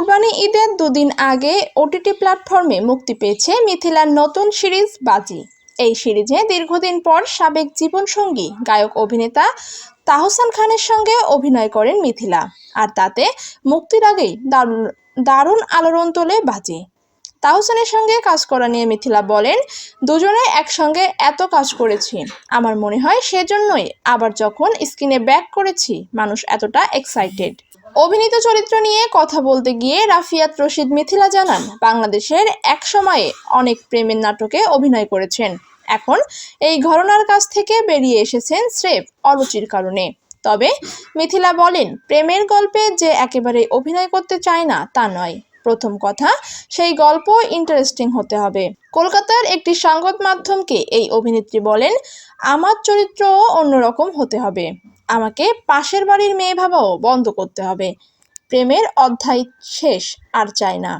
কুরবানি ঈদের দুদিন আগে ওটিটি প্ল্যাটফর্মে মুক্তি পেয়েছে মিথিলার নতুন সিরিজ বাজি। এই সিরিজে দীর্ঘদিন পর সাবেক জীবনসঙ্গী, গায়ক অভিনেতা তাহসান খানের সঙ্গে অভিনয় করেন মিথিলা, আর তাতে মুক্তির আগেই দারুণ দারুণ আলোড়ন তোলে বাজি। তাহসানের সঙ্গে কাজ করা নিয়ে মিথিলা বলেন, দুজনে একসঙ্গে এত কাজ করেছি। আমার মনে হয় সেজন্যই আবার যখন স্ক্রিনে ব্যাক করেছি, মানুষ এতটা এক্সাইটেড অভিনীত চরিত্র নিয়ে কথা বলতে গিয়ে রাফিয়াত রশিদ মিথিলা জানান, বাংলাদেশের এক সময়ে অনেক প্রেমের নাটকে অভিনয় করেছেন। এখন এই ঘটনার কাছ থেকে বেরিয়ে এসেছেন স্রেফ অরুচির কারণে। তবে মিথিলা বলেন, প্রেমের গল্পে যে একেবারে অভিনয় করতে চায় না, তা নয়। প্রথম কথা, সেই গল্প ইন্টারেস্টিং হতে হবে। কলকাতার একটি সংবাদ মাধ্যমকে এই অভিনেত্রী বলেন, আমার চরিত্রও অন্যরকম হতে হবে। আমাকে পাশের বাড়ির মেয়ে ভাবাও বন্ধ করতে হবে। প্রেমের অধ্যায় শেষ আর চাই না।